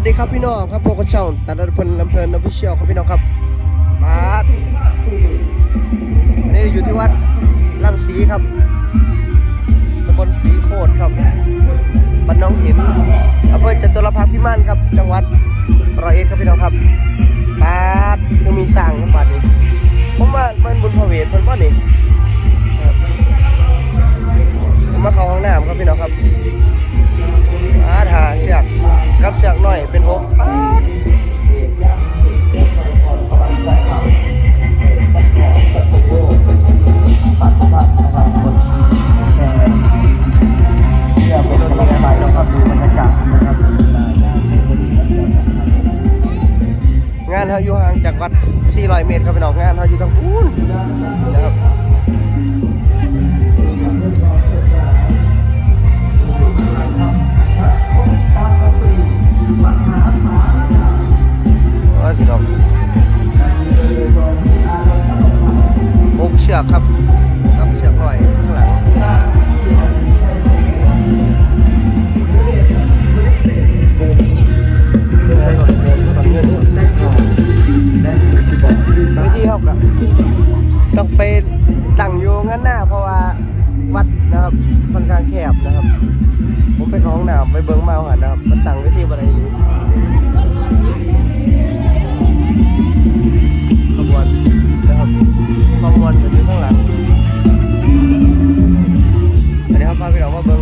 วัสดีครับพี่น้องครับพวกกระเช่าตัดรพลลำเพลินอภิเชียลครับพี่น้องครับมาวันนี้อยู่ที่วัดลังสีครับตำบลสีโคตรครับบ้านน้องหินอำเภอจตุรพักษ์พิมานครับ จังหวัดร้อยเอ็ดครับพี่น้องครับปาดยังมีสร้างครับบัดนี้ผมว่ามันบุญพระเวทเพิ่นบ่นี่ผมมาเข้าห้องน้ำครับพี่น้องครับอาถาเสียกกับ เขาอยู่ห่างจากวัด400เมตรครับพี่น้องงานเขาอยู่ตรงนู้นนะครับ ขบวนนะครับขบวนอยู่ข้างหลังอันนี้ครับพาพี่น้องมาเบิ่ง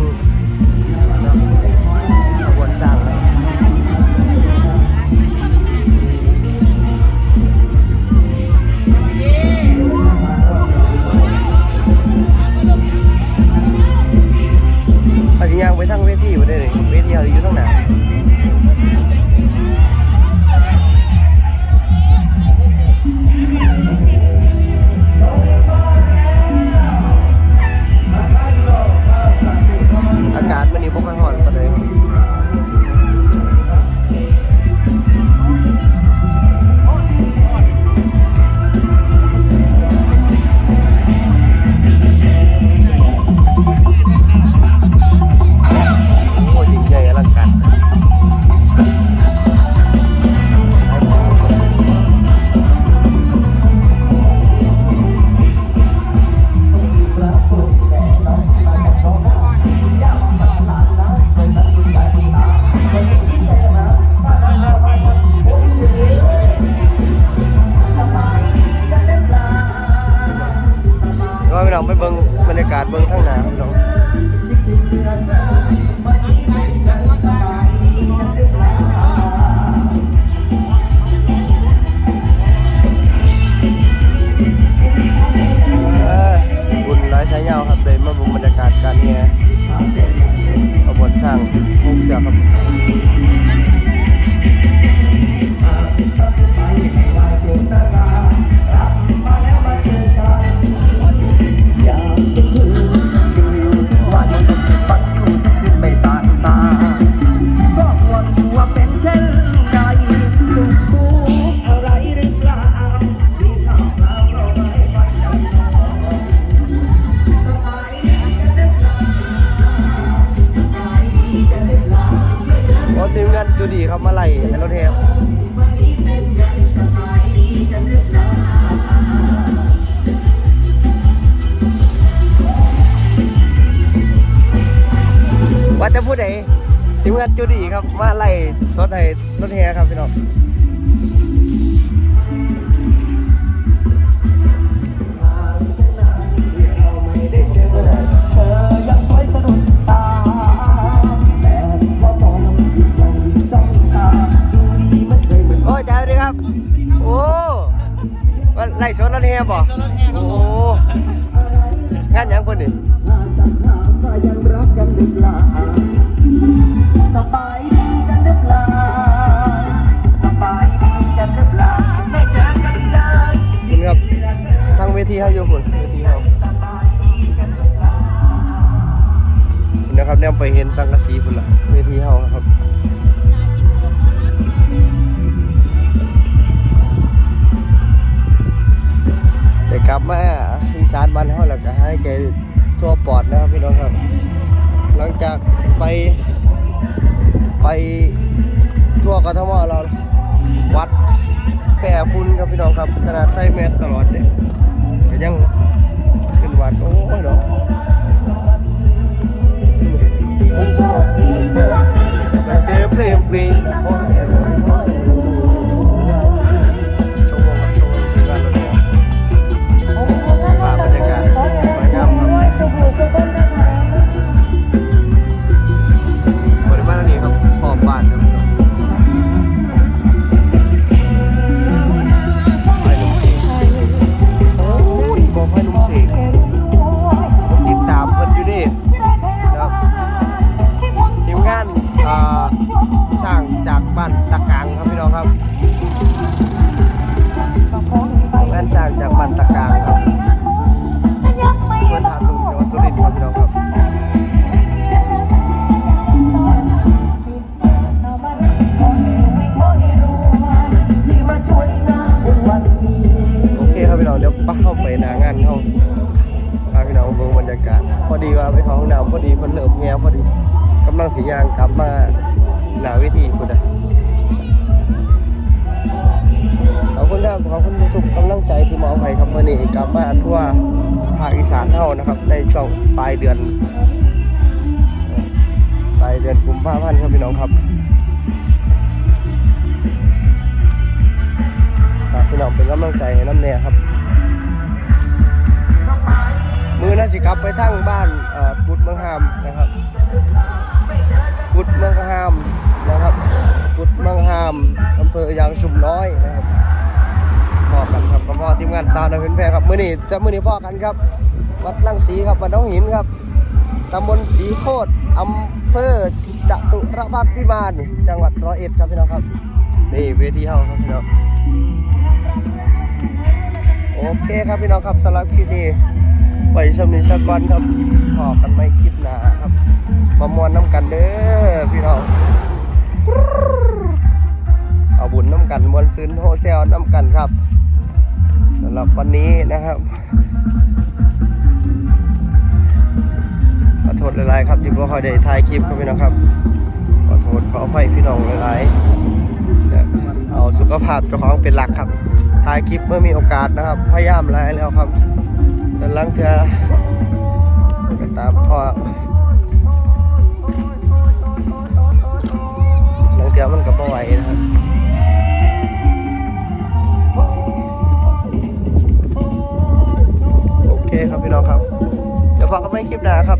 มาไล่ในรถเทปวันนี้เป็นยังสบายดีกันหรือเปล่าว่าจะพูดไหนทีมงานจูดีครับมาไล่สดให้รถเฮครับพี่น้อง โอ้ว่าไล่สดรถเทบ่โอ้งานหยังคนนี่ถ้าจะถามว่ายังรักกันเปล่าสบายดีกันหรือเปล่าสบายดีกันหรือเปล่าไม่เจอกันเลยคุณครับทางเวทีเขาอยู่คุณเวทีเขาสบายดีกันหรือเปล่าคุณนะครับเนี่ยไปเห็นสังกะสีคุณละาแล้วก็ให้ใจทั่วปอดนะครับพี่น้องครับ หลังจากไปไปทั่วทั่วกทมเราวัดแพร่ฝุ่นครับพี่น้องครับขนาดใส่แมสตลอดเนี่ยก็ยังขึ้นวัดโอ้ยเนาะเซฟเพลมปรีช บ้านตะกางครับพี่น้องครับทีมงานสร้างจากบ้านตะกางครับ ที่อบให้ครับวันนี้กลับมาทั่วภาคอีสานเท่านะครับ ในช่วงปลายเดือนปลายเดือนกุมภาพันธ์ครับพี่น้องครับฝากพี่น้องเป็นกำลังใจให้น้ำแน่ครับ มือน่าสิกลับไปทั้งบ้านอ่อกุดเมืองหามนะครับกุดเมืองหามนะครับกุดเมืองหามอำเภอยางชุมน้อยนะครับ กันครับกับพ่อทีมงานสาวนาเพ็นแพรครับมือนี้จะมือนี้พ่อกันครับ วัดลังสีครับวัดน้องหินครับตำบลสีโคตรอำเภอจตุรพักษ์พิมานจังหวัดร้อยเอ็ดครับพี่น้องครับนี่เวทีเฮาครับพี่น้องโอเคครับพี่น้องครับสำหรับคลิปนี้ไว้ชมนี้สักก่อนครับขอกันไม่คลิปหน้าครับมามวนน้ำกันเด้อพี่น้องเอาบุญน้ำกันมวนซื้นโฮเซลน้ำกันครับสำห รับวันนี้นะครับ ขอโทษหลายๆครับที่พ่คอยได้ถ่ายคลิปครับพี่น้องครับ ขอโทษขออภัยพี่น้องหลายๆเนี่ยเอาสุขภาพเจ้าของเป็นหลักครับ ถ่ายคลิปเมื่อมีโอกาสนะครับ พยายามไล่แล้วครับแต่ลังเธอก็ตามพ่อลังเธอมันก็บ่ไหวนะครับ คลิปหน้าครับ